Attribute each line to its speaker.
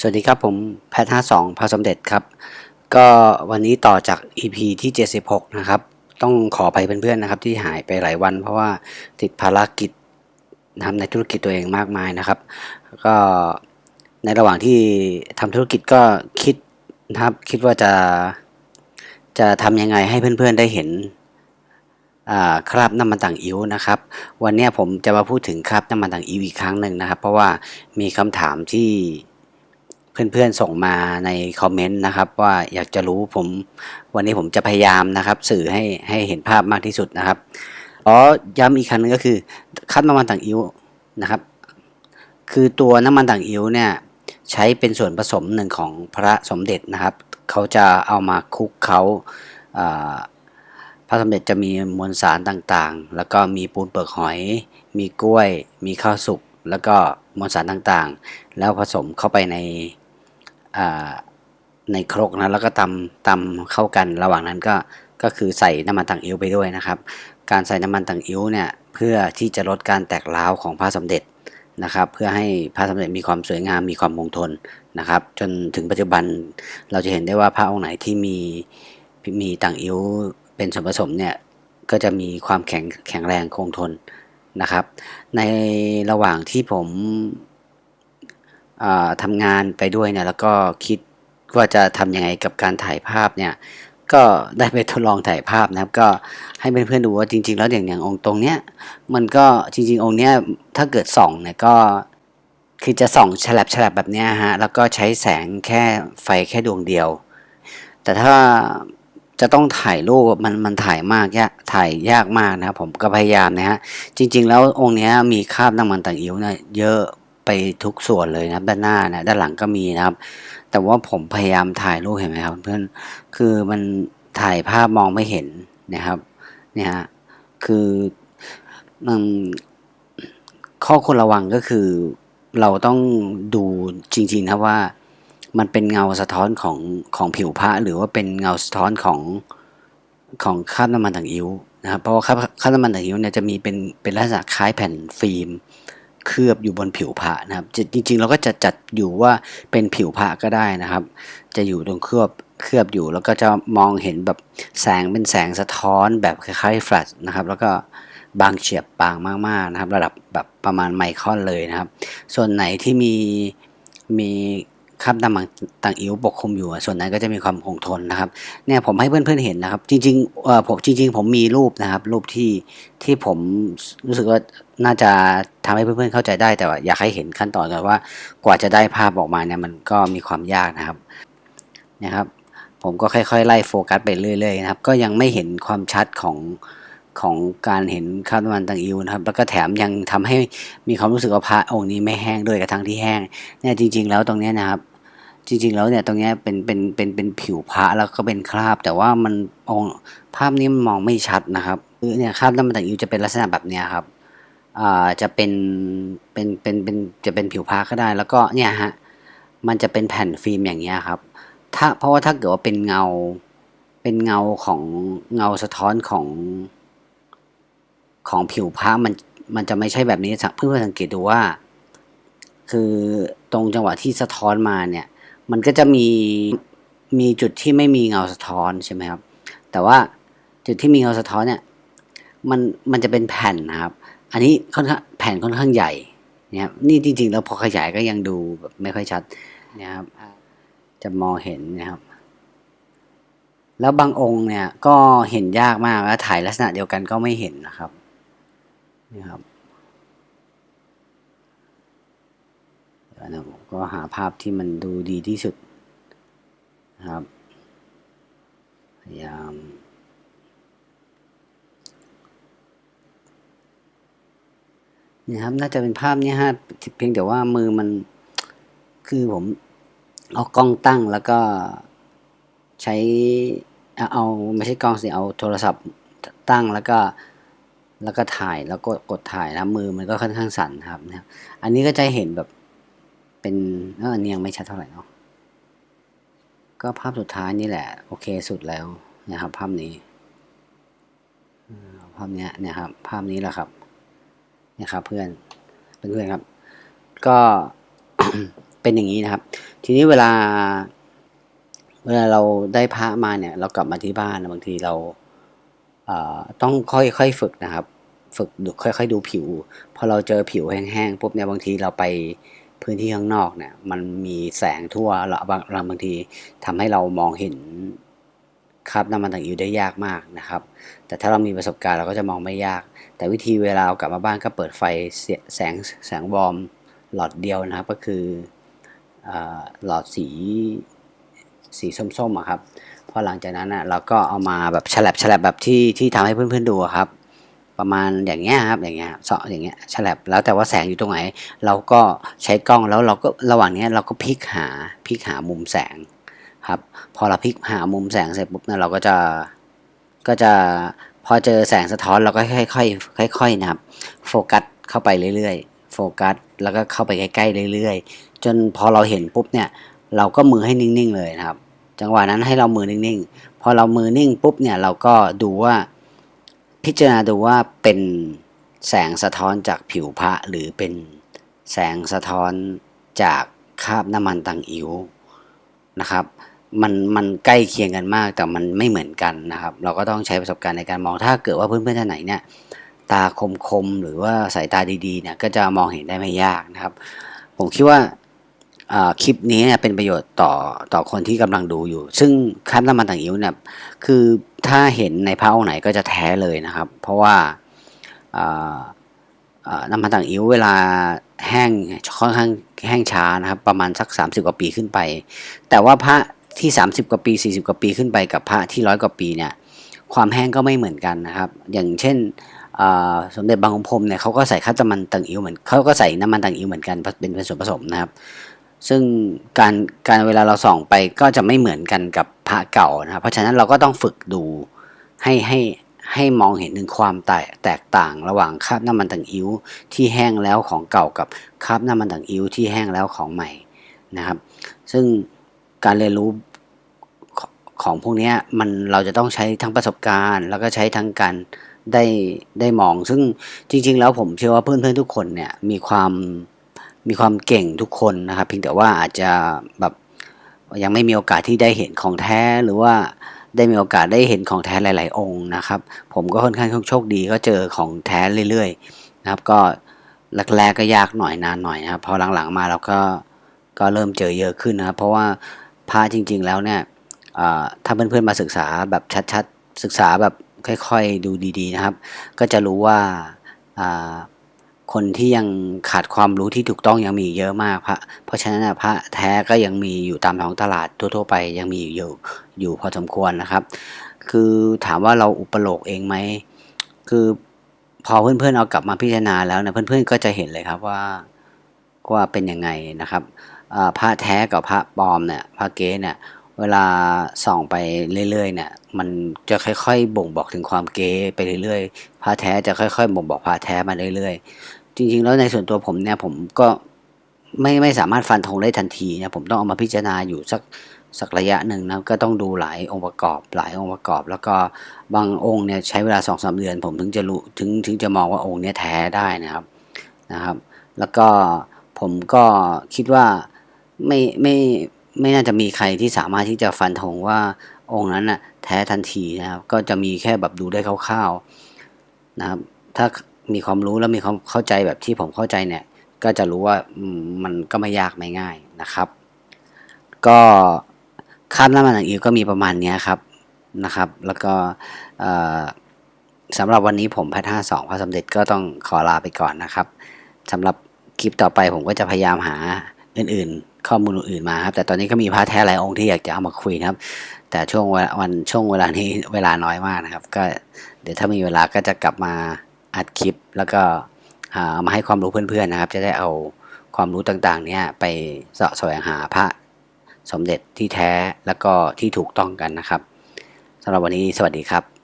Speaker 1: สวัสดีครับผมแพทห้าสองพระสมเด็จครับ ก็วันนี้ต่อจาก EP ที่ 76 นะครับ ต้องขอไปเพื่อนๆนะครับ ที่หายไปหลายวัน เพราะว่าติดภารกิจทำในธุรกิจตัวเองมากมายนะครับ ก็ในระหว่างที่ทำธุรกิจก็คิดนะครับ คิดว่าจะจะทำยังไงให้เพื่อนๆได้เห็นคราบน้ำมันต่างอิ๋วนะครับ วันนี้ผมจะมาพูดถึงคราบน้ำมันต่างอิ๋วอีกครั้งหนึ่งนะครับ เพราะว่ามีคำถามที่ เพื่อนๆส่งมาในคอมเมนต์นะครับว่าอยากจะรู้ผมวันนี้ผมจะพยายามนะครับ สื่อให้ให้เห็นภาพมากที่สุดนะครับอ๋อย้ำอีกครั้งหนึงก็คือคัดน้ำมันต่างอิ๋วนะครับ คือตัวน้ำมันต่างอิ๋วเนี่ยใช้เป็นส่วนผสมหนึ่งของพระสมเด็จนะครับ เขาจะเอามาคุกเขาพระสมเด็จจะมีมวลสารต่างๆ แล้วก็มีปูนเปลือกหอย มีกล้วย มีข้าวสุก แล้วก็มวลสารต่างๆ แล้วผสมเข้าไปใน ในครกนะแล้วก็ตำตำเข้ากันระหว่างนั้นก็ก็คือใส่น้ำมันต่างอิ๋วไปด้วยนะครับ การใส่น้ำมันต่างอิ๋วเนี่ยเพื่อที่จะลดการแตกร้าวของพระสมเด็จนะครับ เพื่อให้พระสมเด็จมีความสวยงามมีความคงทนนะครับ จนถึงปัจจุบันเราจะเห็นได้ว่าพระองค์ไหนที่มีมีต่างอิ๋วเป็นส่วนผสมเนี่ยก็จะมีความแข็งแข็งแรงคงทนนะครับ ในระหว่างที่ผม ทำงานไปด้วยเนี่ยแล้วก็คิดว่าจะทำยังไงกับการถ่ายภาพเนี่ยก็ได้ไปทดลองถ่ายภาพนะครับ ก็ให้เพื่อนๆดูว่าจริง ๆ แล้วอย่างอย่างองค์ตรงเนี้ยมันก็จริง ๆ องค์เนี้ยถ้าเกิดส่องเนี่ยก็คือจะส่องฉลับฉลับแบบเนี้ยฮะแล้วก็ใช้แสงแค่ไฟแค่ดวงเดียว แต่ถ้าจะต้องถ่ายรูปมันมันถ่ายมากยากถ่ายยากมากนะครับผมก็พยายามนะฮะจริง ๆ แล้วองค์เนี้ยมีคราบน้ำมันต่างอิ๋วเนี่ยเยอะ ไปทุกส่วนเลยนะด้านหน้านะด้านหลังก็มีนะครับ แต่ว่าผมพยายามถ่ายรูปเห็นไหมครับเพื่อนคือมันถ่ายภาพมองไม่เห็นนะครับเนี่ยฮะคือมันข้อควรระวังก็คือเราต้องดูจริงๆนะว่ามันเป็นเงาสะท้อนของของผิวพระหรือว่าเป็นเงาสะท้อนของของคราบน้ำมันต่างอิ๋วนะครับเพราะว่าคราบคราบน้ำมันต่างอิ๋วเนี่ยจะมีเป็นเป็นลักษณะคล้ายแผ่นฟิล์ม เคลือบอยู่บนผิวพระนะครับจริงๆ เราก็จะจัดอยู่ว่าเป็นผิวพระก็ได้นะครับ จะอยู่ตรงเคลือบเคลือบอยู่แล้วก็จะมองเห็นแบบแสงเป็นแสงสะท้อนแบบคล้ายๆแฟลชนะครับ แล้วก็บางเฉียบบางมากๆนะครับ ระดับแบบประมาณไมครอนเลยนะครับ ส่วนไหนที่มีมี คราบน้ำมันต่างอิ๋วปกคลุมอยู่ ส่วนนั้นก็จะมีความคงทนนะครับ เนี่ยผมให้เพื่อนๆเห็นนะครับ จริงๆเอ่อผมจริง ๆ ผมมีรูปนะครับ รูปที่ที่ผมรู้สึกว่าน่าจะทำให้เพื่อนๆเข้าใจได้แต่ว่าอยากให้เห็นขั้นตอนกันว่ากว่าจะได้ภาพออกมาเนี่ยมันก็มีความยากนะครับนะครับ ผมก็ค่อยๆ ไล่โฟกัสไปเรื่อยๆนะครับ ก็ยังไม่เห็นความชัดของ ของการเห็นคราบน้ำมันต่างอิวนะครับ แล้วก็แถมยังทำให้มีความรู้สึกว่าพระองค์นี้ไม่แห้งด้วยกระทั่งที่แห้งเนี่ยจริง ๆ แล้วตรงเนี้ยนะครับ จริง ๆ แล้วเนี่ยตรงเนี้ยเป็นเป็นเป็นเป็นผิวพระแล้วก็เป็นคราบ แต่ว่ามันองภาพนี้มันมองไม่ชัดนะครับคือเนี่ยคราบน้ำมันต่างอิวจะเป็นลักษณะแบบเนี้ยครับอ่าจะเป็นเป็นเป็นเป็นจะเป็นผิวพระก็ได้ แล้วก็เนี่ยฮะมันจะเป็นแผ่นฟิล์มอย่างเงี้ยครับ ถ้าเพราะว่าถ้าเกิดว่าเป็นเงาเป็นเงาของเงาสะท้อนของ ของผิวพระมันมันจะไม่ใช่แบบนี้เพื่อสังเกตดูว่า คือตรงจังหวะที่สะท้อนมาเนี่ย มันก็จะมีมีจุดที่ไม่มีเงาสะท้อนใช่ไหมครับ แต่ว่าจุดที่มีเงาสะท้อนเนี่ย มันมันจะเป็นแผ่นนะครับ อันนี้ค่อนข้างแผ่นค่อนข้างใหญ่นะครับนี่จริงๆแล้วพอขยายก็ยังดูแบบไม่ค่อยชัดนะครับ จะมองเห็นนะครับ แล้วบางองค์เนี่ยก็เห็นยากมากแล้วถ่ายลักษณะเดียวกันก็ไม่เห็นนะครับ นี่ครับเดี๋ยวนะผมก็หาภาพที่มันดูดีที่สุดนะครับพยายามนี่ครับน่าจะเป็นภาพนี้ฮะเพียงแต่ว่ามือมันคือผมเอากล้องตั้งแล้วก็ใช้เอาเอาไม่ใช่กล้องสิเอาโทรศัพท์ตั้งแล้วก็ แล้วก็ถ่ายแล้วก็กดถ่ายนะมือมันก็ค่อนข้างสั่นครับนะอันนี้ก็จะเห็นแบบเป็นเอออันนี้ยังไม่ชัดเท่าไหร่เนาะก็ภาพสุดท้ายนี่แหละ โอเคสุดแล้วนะครับ ภาพนี้ภาพเนี้ยเนี่ยครับ ภาพนี้แหละครับนี่ยครับ เพื่อนเพื่อนครับ ก็เป็นอย่างนี้นะครับ ทีนี้เวลา เวลาเราได้พระมาเนี่ย เรากลับมาที่บ้านบางทีเรา ต้องค่อยๆฝึกนะครับ ฝึกดูค่อย ๆ ดูผิว พอเราเจอผิวแห้งๆปุ๊บเนี่ยบางทีเราไปพื้นที่ข้างนอกเนี่ย มันมีแสงทั่วแล้วบางบางทีทำให้เรามองเห็นคราบน้ำมันต่างอิวได้ยากมากนะครับ แต่ถ้าเรามีประสบการณ์เราก็จะมองไม่ยาก แต่วิธีเวลาเรากลับมาบ้านก็เปิดไฟแสงแสงวอร์มหลอดเดียวนะครับ ก็คืออหลอดสีสีส้มๆครับ อหลังจากนั้นอะเราก็เอามาแบบฉลับฉลับแบบที่ที่ทำให้เพื่อนๆดูครับ ประมาณอย่างเงี้ยครับอย่างเงี้ยเสาะอย่างเงี้ยฉลับแล้วแต่ว่าแสงอยู่ตรงไหน เราก็ใช้กล้องแล้วเราก็ระหว่างเนี้ยเราก็พลิกหาพลิกหามุมแสงครับ พอเราพลิกหามุมแสงเสร็จปุ๊บเนี่ยเราก็จะก็จะพอเจอแสงสะท้อนเราก็ค่อยๆค่อยๆนะครับโฟกัสเข้าไปเรื่อยๆ โฟกัสแล้วก็เข้าไปใกล้ๆเรื่อยๆ จนพอเราเห็นปุ๊บเนี่ย เราก็มือให้นิ่งๆเลยนะครับ จังหวะนั้นให้เรามือนิ่งๆ พอเรามือนิ่งปุ๊บเนี่ยเราก็ดูว่าพิจารณาดูว่าเป็นแสงสะท้อนจากผิวพระหรือเป็นแสงสะท้อนจากคราบน้ำมันตังอิ๋วนะครับมันมันใกล้เคียงกันมากแต่มันไม่เหมือนกันนะครับ เราก็ต้องใช้ประสบการณ์ในการมองถ้าเกิดว่าเพื่อนๆท่านไหนเนี่ยตาคมๆหรือว่าสายตาดีๆเนี่ยก็จะมองเห็นได้ไม่ยากนะครับ ผมคิดว่า คลิปนี้เป็นประโยชน์ต่อต่อคนที่กำลังดูอยู่ ซึ่งคราบน้ำมันต่างอิ๋วเนี่ยคือถ้าเห็นในพระองค์ไหนก็จะแท้เลยนะครับ เพราะว่าน้ำมันต่างอิ๋วเวลาแห้งค่อนข้างแห้งช้านะครับ ประมาณสัก 30 กว่าปีขึ้นไป แต่ว่าพระที่ 30 กว่าปี 40 กว่าปีขึ้นไปกับพระที่ร้อยกว่าปีเนี่ยความแห้งก็ไม่เหมือนกันนะครับ อย่างเช่นสมเด็จบางขุนพรมเนี่ยเขาก็ใส่ข้าวน้มันต่างอิ๋วเหมือนเขาก็ใส่น้ำมันต่างอิ๋วเหมือนกันเป็นเป็นส่วนผสมนะครับ ซึ่งการการเวลาเราส่องไปก็จะไม่เหมือนกันกับพระเก่านะครับ เพราะฉะนั้นเราก็ต้องฝึกดูให้ให้ให้มองเห็นถึงความแตกแตกต่างระหว่างคราบน้ำมันต่างอิ๋วที่แห้งแล้วของเก่ากับคราบน้ำมันต่างอิ๋วที่แห้งแล้วของใหม่นะครับ ซึ่งการเรียนรู้ของของพวกนี้มันเราจะต้องใช้ทั้งประสบการณ์ แล้วก็ใช้ทั้งการได้ได้มอง ซึ่งจริง ๆ แล้วผมเชื่อว่าเพื่อนๆทุกคนเนี่ยมีความ มีความเก่งทุกคนนะครับ เพียงแต่ว่าอาจจะแบบยังไม่มีโอกาสที่ได้เห็นของแท้หรือว่าได้มีโอกาสได้เห็นของแท้หลาย ๆ องค์นะครับ ผมก็ค่อนข้างโชคดีก็เจอของแท้เรื่อยๆนะครับ ก็แรกๆก็ยากหน่อยนานหน่อยนะครับพอหลังๆมาเราก็ก็เริ่มเจอเยอะขึ้นนะครับ เพราะว่าพระจริง ๆ แล้วเนี่ยถ้าเพื่อนๆมาศึกษาแบบชัดๆศึกษาแบบค่อย ๆ ดูดี ๆ นะครับ ก็จะรู้ว่า คนที่ยังขาดความรู้ที่ถูกต้องยังมีเยอะมากพระเพราะฉะนั้นพระแท้ก็ยังมีอยู่ตามท้องตลาดทั่ว ๆ ไปยังมีอยู่อยู่พอสมควรนะครับ คือถามว่าเราอุปโลกเองไหมคือพอเพื่อนๆเอากลับมาพิจารณาแล้วนี่ยเพื่อนๆก็จะเห็นเลยครับว่าว่าเป็นยังไงนะครับพระแท้กับพระปลอมเนี่ยพระเก๊เนี่ยเวลาส่องไปเรื่อยๆเนี่ยมันจะค่อยๆ บ่งบอกถึงความเก๊ไปเรื่อยๆพระแท้จะค่อยๆ บ่งบอกพระแท้มาเรื่อยๆ จริง ๆ แล้วในส่วนตัวผมเนี่ยผมก็ไม่ไม่สามารถฟันธงได้ทันทีนะผมต้องเอามาพิจารณาอยู่สักสักระยะหนึ่งนะก็ต้องดูหลายองค์ประกอบหลายองค์ประกอบ แล้วก็บางองค์เนี่ยใช้เวลาสองสามเดือน ผมถึงจะรู้ถึงถึงจะมองว่าองค์เนี้ยแท้ได้นะครับนะครับ แล้วก็ผมก็คิดว่าไม่ไม่ไม่น่าจะมีใครที่สามารถที่จะฟันธงว่าองค์นั้นน่ะแท้ทันทีนะครับ ก็จะมีแค่แบบดูได้คร่าวๆนะครับ ถ้า มีความรู้แล้วมีความเข้าใจแบบที่ผมเข้าใจเนี่ย ก็จะรู้ว่ามันก็ไม่ยากไม่ง่ายนะครับ ก็คาบน้ำมันต่างอิวก็มีประมาณนี้ครับนะครับ แล้วก็สำหรับวันนี้ผมพัฒนาสองพระสมเด็จก็ต้องขอลาไปก่อนนะครับสำหรับคลิปต่อไปผมก็จะพยายามหาอื่นๆ ข้อมูลอื่นมาครับ แต่ตอนนี้ก็มีพระแท้หลายองค์ที่อยากจะเอามาคุยนะครับ แต่ช่วงวันช่วงเวลานี้เวลาน้อยมากนะครับ ก็เดี๋ยวถ้ามีเวลาก็จะกลับมา อัดคลิป แล้วก็เอามาให้ความรู้เพื่อนๆนะครับ จะได้เอาความรู้ต่างๆ เนี่ยไปเสาะแสวงหาพระสมเด็จที่แท้แล้วก็ที่ถูกต้องกันนะครับสำหรับวันนี้สวัสดีครับ